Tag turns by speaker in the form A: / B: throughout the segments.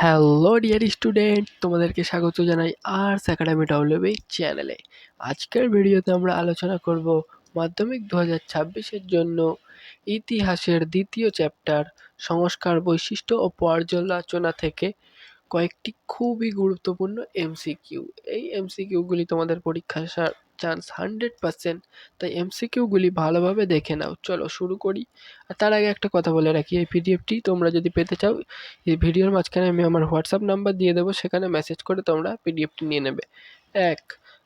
A: Hello dear student তোমাদেরকে স্বাগত জানাই আর্টস একাডেমি ডাব্লিউবি চ্যানেলে আজকের ভিডিওতে আমরা আলোচনা করব মাধ্যমিক দু হাজার জন্য ইতিহাসের দ্বিতীয় চ্যাপ্টার সংস্কার বৈশিষ্ট্য ও পর্যালোচনা থেকে কয়েকটি খুবই গুরুত্বপূর্ণ এমসিকিউ এই এমসিকিউগুলি তোমাদের পরীক্ষায় আসার চান্স হান্ড্রেড পার্সেন্ট তাই এমসিকিউগুলি ভালোভাবে দেখে নাও। চলো শুরু করি। আর তার আগে একটা কথা বলে রাখি, এই পিডিএফটি তোমরা যদি পেতে চাও, এই ভিডিওর মাঝখানে আমি আমার হোয়াটসঅ্যাপ নাম্বার দিয়ে দেবো, সেখানে মেসেজ করে তোমরা পিডিএফটি নিয়ে নেবে। এক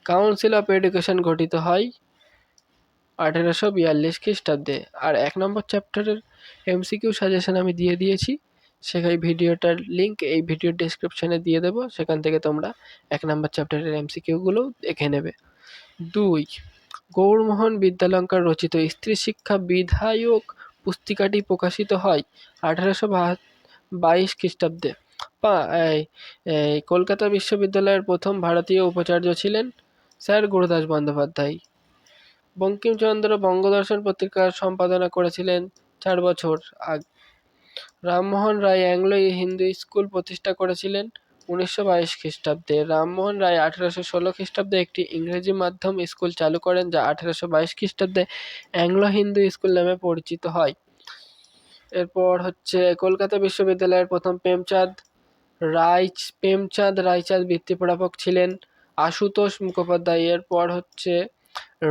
A: কাউন্সিল অফ এডুকেশন গঠিত হয় আঠেরোশো বিয়াল্লিশ খ্রিস্টাব্দে। আর এক নম্বর চ্যাপ্টারের এমসিকিউ সাজেশন আমি দিয়ে দিয়েছি, সেখানে ভিডিওটার লিঙ্ক এই ভিডিও ডেসক্রিপশানে দিয়ে দেবো, সেখান থেকে তোমরা এক নম্বর চ্যাপ্টারের এমসিকিউগুলো দেখে নেবে। দুই, গৌরমোহন বিদ্যালঙ্কার রচিত স্ত্রী শিক্ষা বিধায়ক পুস্তিকাটি প্রকাশিত হয় আঠারোশো বাইশ খ্রিস্টাব্দে। পা কলকাতা বিশ্ববিদ্যালয়ের প্রথম ভারতীয় উপাচার্য ছিলেন স্যার গুরুদাস বন্দ্যোপাধ্যায়। বঙ্কিমচন্দ্র বঙ্গদর্শন পত্রিকার সম্পাদনা করেছিলেন চার বছর আগ। রামমোহন রায় অ্যাংলো হিন্দু স্কুল প্রতিষ্ঠা করেছিলেন উনিশশো বাইশ খ্রিস্টাব্দে রামমোহন রায় আঠেরোশো ষোলো খ্রিস্টাব্দে একটি ইংরেজি মাধ্যম স্কুল চালু করেন, যা আঠেরোশো বাইশ খ্রিস্টাব্দে অ্যাংলো হিন্দু স্কুল নামে পরিচিত হয়। এরপর হচ্ছে কলকাতা বিশ্ববিদ্যালয়ের প্রথম প্রেমচাঁদ রায় প্রেমচাঁদ রায়চাঁদ বৃত্তি প্রাপক ছিলেন আশুতোষ মুখোপাধ্যায়। এরপর হচ্ছে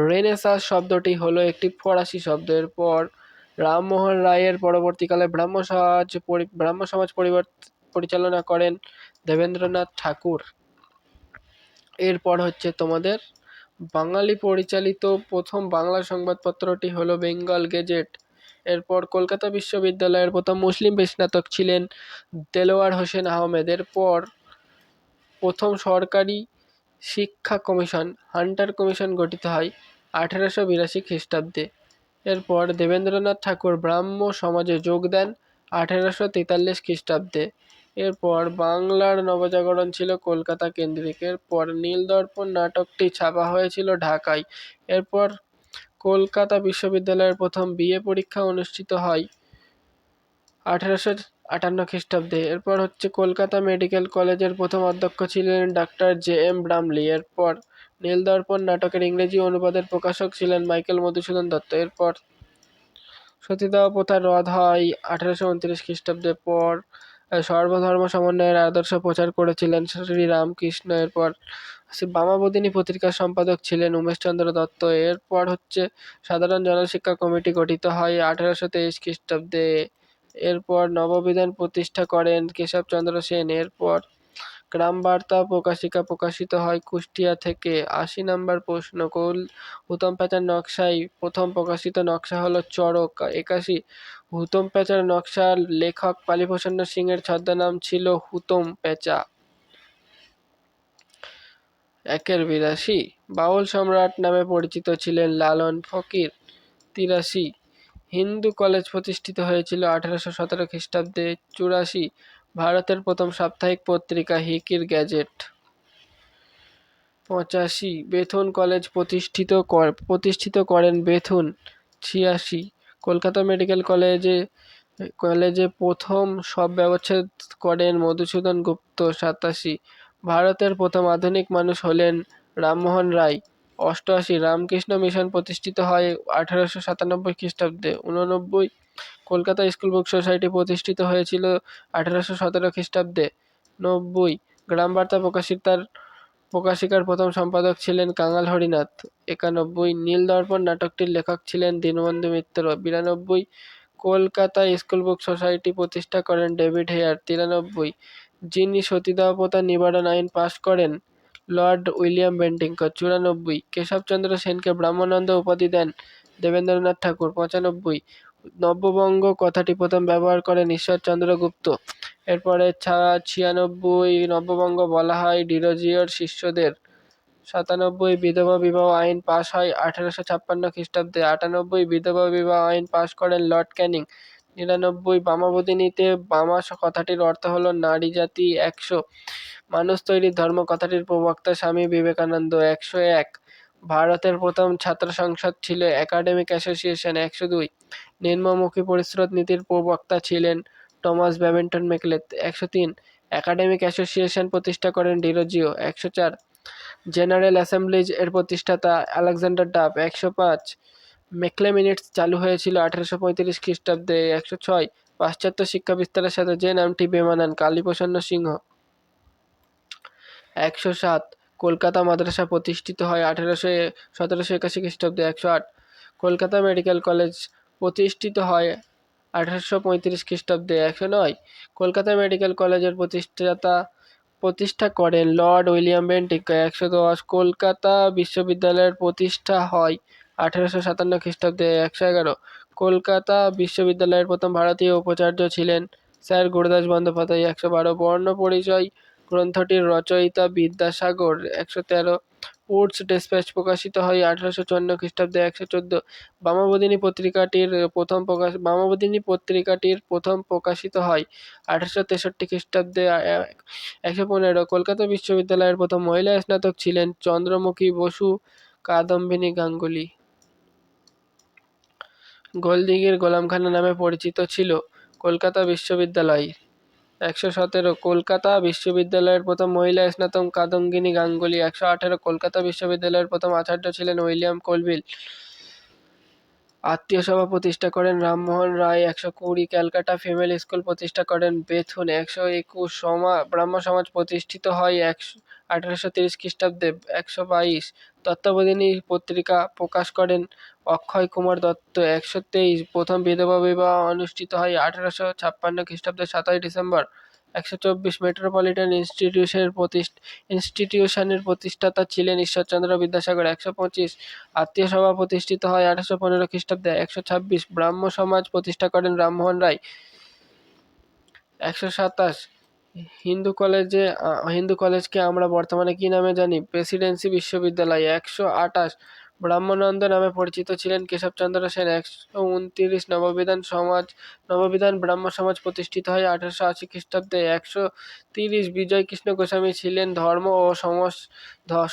A: রেনেসাস শব্দটি হলো একটি ফরাসি শব্দ। এরপর রামমোহন রায়ের পরবর্তীকালে ব্রাহ্ম সমাজ ব্রাহ্ম সমাজ পরিচালনা করেন দেবেন্দ্রনাথ ঠাকুর। এরপর হচ্ছে তোমাদের বাঙালি পরিচালিত প্রথম বাংলা সংবাদপত্রটি হলো বেঙ্গল গেজেট। এরপর কলকাতা বিশ্ববিদ্যালয়ের প্রথম মুসলিম স্নাতক ছিলেন দেলোয়ার হোসেন আহমেদ। এরপর প্রথম সরকারি শিক্ষা কমিশন, হান্টার কমিশন গঠিত হয় আঠেরোশো বিরাশি খ্রিস্টাব্দে। এরপর দেবেন্দ্রনাথ ঠাকুর ব্রাহ্ম সমাজে যোগ দেন আঠেরোশো তেতাল্লিশ খ্রিস্টাব্দে। এরপর বাংলার নবজাগরণ ছিল কলকাতা কেন্দ্রিক। এরপর নীলদর্পণ নাটকটি ছাপা হয়েছিল ঢাকায়। এরপর কলকাতা বিশ্ববিদ্যালয়ের প্রথম বিএ পরীক্ষা অনুষ্ঠিত হয় আঠেরোশো আটান্ন খ্রিস্টাব্দে। এরপর হচ্ছে কলকাতা মেডিকেল কলেজের প্রথম অধ্যক্ষ ছিলেন ডাক্তার জে এম ব্রামলি। এরপর নীলদর্পণ নাটকের ইংরেজি অনুবাদের প্রকাশক ছিলেন মাইকেল মধুসূদন দত্ত। এরপর সতীদাহ প্রথা রদ হয় আঠেরোশো উনত্রিশ খ্রিস্টাব্দের পর সর্বধর্ম সমন্বয়ের আদর্শ প্রচার করেছিলেন শ্রী রামকৃষ্ণ এরপর বামাবদিনী পত্রিকার সম্পাদক ছিলেন উমেশচন্দ্র দত্ত। এরপর হচ্ছে সাধারণ জনশিক্ষা কমিটি গঠিত হয় আঠেরোশো তেইশ খ্রিস্টাব্দে। এরপর নববিধান প্রতিষ্ঠা করেন কেশবচন্দ্র সেন। এরপর গ্রাম বার্তা প্রকাশিকা প্রকাশিত হয় কুষ্টিয়া থেকে। আশি নাম্বার প্রশ্ন, কৌল, উত্তম প্যাঁচার নকশায় প্রথম প্রকাশিত নকশা হলো চড়ক। একাশি হুতম প্যাঁচার নকশার লেখক পালিপ্রসন্ন সিংয়ের ছদ্মনাম ছিল হুতম প্যাঁচা একের বিরাশি। বাউল সম্রাট নামে পরিচিত ছিলেন লালন ফকির তিরাশি। হিন্দু কলেজ প্রতিষ্ঠিত হয়েছিল আঠেরোশো সতেরো খ্রিস্টাব্দে চুরাশি, ভারতের প্রথম সাপ্তাহিক পত্রিকা হিকির গ্যাজেট। পঁচাশি। বেথুন কলেজ প্রতিষ্ঠিত কর প্রতিষ্ঠিত করেন বেথুন, ছিয়াশি। কলকাতা মেডিকেল কলেজে কলেজে প্রথম সব ব্যবচ্ছেদ করেন মধুসূদন গুপ্ত সাতাশি। ভারতের প্রথম আধুনিক মানুষ হলেন রামমোহন রায়। অষ্টআশি, রামকৃষ্ণ মিশন প্রতিষ্ঠিত হয় আঠারোশো সাতানব্বই খ্রিস্টাব্দে। উননব্বই, কলকাতা স্কুল বুক সোসাইটি প্রতিষ্ঠিত হয়েছিল আঠারোশো সতেরো খ্রিস্টাব্দে। নব্বই গ্রাম বার্তা প্রকাশিতার প্রকাশিকার প্রথম সম্পাদক ছিলেন কাঙাল হরিনাথ। একানব্বই নীল দর্পণ নাটকটির লেখক ছিলেন দীনবন্ধু মিত্র। বিরানব্বই কলকাতা স্কুল বুক সোসাইটি প্রতিষ্ঠা করেন ডেভিড হেয়ার। তিরানব্বই যিনি সতীদাহ প্রথা নিবারণ আইন পাশ করেন লর্ড উইলিয়াম বেন্টিঙ্কর। চুরানব্বই কেশবচন্দ্র সেনকে ব্রাহ্মণানন্দ উপাধি দেন দেবেন্দ্রনাথ ঠাকুর। পঁচানব্বই নব্যবঙ্গ কথাটি প্রথম ব্যবহার করেন ঈশ্বরচন্দ্র গুপ্ত। এরপরে ছিয়ানব্বই নব্যবঙ্গ বলা হয় ডিরোজিওর শিষ্যদের। সাতানব্বই বিধবা বিবাহ আইন পাশ হয় আঠেরোশো ছাপ্পান্ন খ্রিস্টাব্দে। আটানব্বই বিধবা বিবাহ আইন পাশ করেন লর্ড ক্যানিং। নিরানব্বই বামাবদিনীতে বামা কথাটির অর্থ হলো নারী জাতি একশো। মানুষ তৈরির ধর্ম কথাটির প্রবক্তা স্বামী বিবেকানন্দ একশো এক। ভারতের প্রথম ছাত্র সংসদ ছিল একাডেমিক অ্যাসোসিয়েশন একশো দুই। নিম্নমুখী পরিস্রোত নীতির প্রবক্তা ছিলেন টমাস ব্যাবিন্টন মেকলেত একশো তিন। একাডেমিক অ্যাসোসিয়েশন প্রতিষ্ঠা করেন ডিরোজিও একশো চার। জেনারেল অ্যাসেম্বলিজ এর প্রতিষ্ঠাতা আলেকজান্ডার ডাব একশো পাঁচ। মেকলে মিনিটস চালু হয়েছিল আঠেরোশো পঁয়ত্রিশ খ্রিস্টাব্দে একশো ছয়। পাশ্চাত্য শিক্ষা বিস্তারের সাথে যে নামটি বেমানান, কালীপ্রসন্ন সিংহ। একশো সাত। কলকাতা মাদ্রাসা প্রতিষ্ঠিত হয় আঠেরোশো সতেরোশো একাশি খ্রিস্টাব্দে একশো আট। কলকাতা মেডিকেল কলেজ প্রতিষ্ঠিত হয় আঠেরোশো পঁয়ত্রিশ খ্রিস্টাব্দে একশো নয়। কলকাতা মেডিকেল কলেজের প্রতিষ্ঠাতা, প্রতিষ্ঠা করেন লর্ড উইলিয়াম বেন্টিক একশো দশ। কলকাতা বিশ্ববিদ্যালয়ের প্রতিষ্ঠা হয় আঠেরোশো সাতান্ন খ্রিস্টাব্দে একশো এগারো। কলকাতা বিশ্ববিদ্যালয়ের প্রথম ভারতীয় উপাচার্য ছিলেন স্যার গুরুদাস বন্দ্যোপাধ্যায় একশো বারো। বর্ণ পরিচয় গ্রন্থটির রচয়িতা বিদ্যাসাগর। একশো তেরো উডস ডেসপ্যাচ প্রকাশিত হয় আঠেরোশো চুয়ান্ন খ্রিস্টাব্দে। একশো চোদ্দ বামাবদিনী পত্রিকাটির প্রথম প্রকাশ, বামাবদিনী পত্রিকাটির প্রথম প্রকাশিত হয় আঠেরোশো তেষট্টি খ্রিস্টাব্দে। একশো পনেরো কলকাতা বিশ্ববিদ্যালয়ের প্রথম মহিলা স্নাতক ছিলেন চন্দ্রমুখী বসু কাদম্বিনী গাঙ্গুলি। গোলদিঘির গোলামখানা নামে পরিচিত ছিল কলকাতা বিশ্ববিদ্যালয়। একশো সতেরো, কলকাতা বিশ্ববিদ্যালয়ের প্রথম মহিলা স্নাতক কাদঙ্গিনী গাঙ্গুলি, একশো আঠেরো, কলকাতা বিশ্ববিদ্যালয়ের প্রথম আচার্য ছিলেন উইলিয়াম কলবিল আত্মীয় সভা প্রতিষ্ঠা করেন রামমোহন রায়, একশো কুড়ি, ক্যালকাটা ফিমেল স্কুল প্রতিষ্ঠা করেন বেথুন, একশো একুশ সমা ব্রাহ্ম সমাজ প্রতিষ্ঠিত হয়, একশো আঠেরোশো তিরিশ খ্রিস্টাব্দে একশো বাইশ তত্ত্বাবধানী পত্রিকা প্রকাশ করেন। অক্ষয় কুমার দত্ত একশো তেইশ প্রথম বিধবা বিবাহ অনুষ্ঠিত হয় আঠেরোশো ছাপ্পান্ন খ্রিস্টাব্দের সাতই ডিসেম্বর। একশো চব্বিশ মেট্রোপলিটন ইনস্টিটিউশনের প্রতিষ্ঠ ইনস্টিটিউশনের প্রতিষ্ঠাতা ছিলেন ঈশ্বরচন্দ্র বিদ্যাসাগর। একশো পঁচিশ আত্মীয় সভা প্রতিষ্ঠিত হয় আঠারোশো পনেরো খ্রিস্টাব্দে। একশো ছাব্বিশ ব্রাহ্ম সমাজ প্রতিষ্ঠা করেন রামমোহন রায়। একশো সাতাশ হিন্দু কলেজে হিন্দু কলেজকে আমরা বর্তমানে কী নামে জানি? প্রেসিডেন্সি বিশ্ববিদ্যালয়। একশো আঠাশ। ব্রাহ্মণানন্দ নামে পরিচিত ছিলেন কেশবচন্দ্র সেন। একশো উনতিরিশ নববিধান সমাজ, নববিধান ব্রাহ্ম সমাজ প্রতিষ্ঠিত হয় আঠারোশো আশি খ্রিস্টাব্দে। একশো তিরিশ বিজয় কৃষ্ণ গোস্বামী ছিলেন ধর্ম ও সমাজ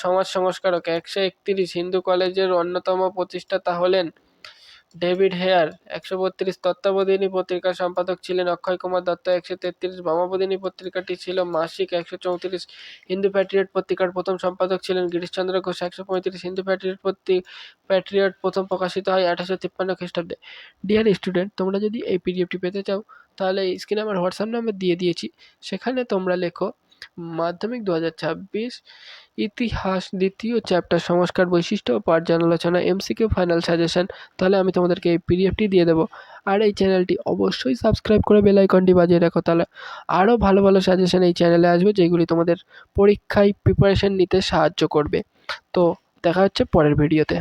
A: সমাজ সংস্কারক। একশো একতিরিশ হিন্দু কলেজের অন্যতম প্রতিষ্ঠাতা হলেন ডেভিড হেয়ার, একশো বত্রিশ তত্ত্বাবধানী পত্রিকার সম্পাদক ছিলেন। অক্ষয় কুমার দত্ত, একশো তেত্রিশ বামাবোধিনী পত্রিকাটি ছিল মাসিক, একশো চৌত্রিশ হিন্দু প্যাট্রিয়ট পত্রিকার প্রথম সম্পাদক ছিলেন। গিরিশচন্দ্র ঘোষ, একশো পঁয়ত্রিশ হিন্দু প্যাট্রিয়ট পত্রি, প্যাট্রিয়ট প্রথম প্রকাশিত হয় আঠাশশো তিপ্পান্ন খ্রিস্টাব্দে। ডিয়ার স্টুডেন্ট, তোমরা যদি এই পিডিএফটি পেতে চাও, তাহলে স্ক্রিনে আমার হোয়াটসঅ্যাপ নাম্বার দিয়ে দিয়েছি। সেখানে তোমরা লেখো মাধ্যমিক দু হাজার ছাব্বিশ, ইতিহাস দ্বিতীয় চ্যাপ্টার সংস্কার বৈশিষ্ট্য ও পর্যালোচনা এমসিকিউ ফাইনাল সাজেশন। তাহলে আমি তোমাদেরকে এই পিডিএফটি দিয়ে দেবো। আর এই চ্যানেলটি অবশ্যই সাবস্ক্রাইব করে বেল বাজিয়ে রাখো। তাহলে আরও ভালো ভালো সাজেশন এই চ্যানেলে আসবে, যেগুলি তোমাদের পরীক্ষায় প্রিপারেশন নিতে সাহায্য করবে। তো দেখা হচ্ছে পরের ভিডিওতে।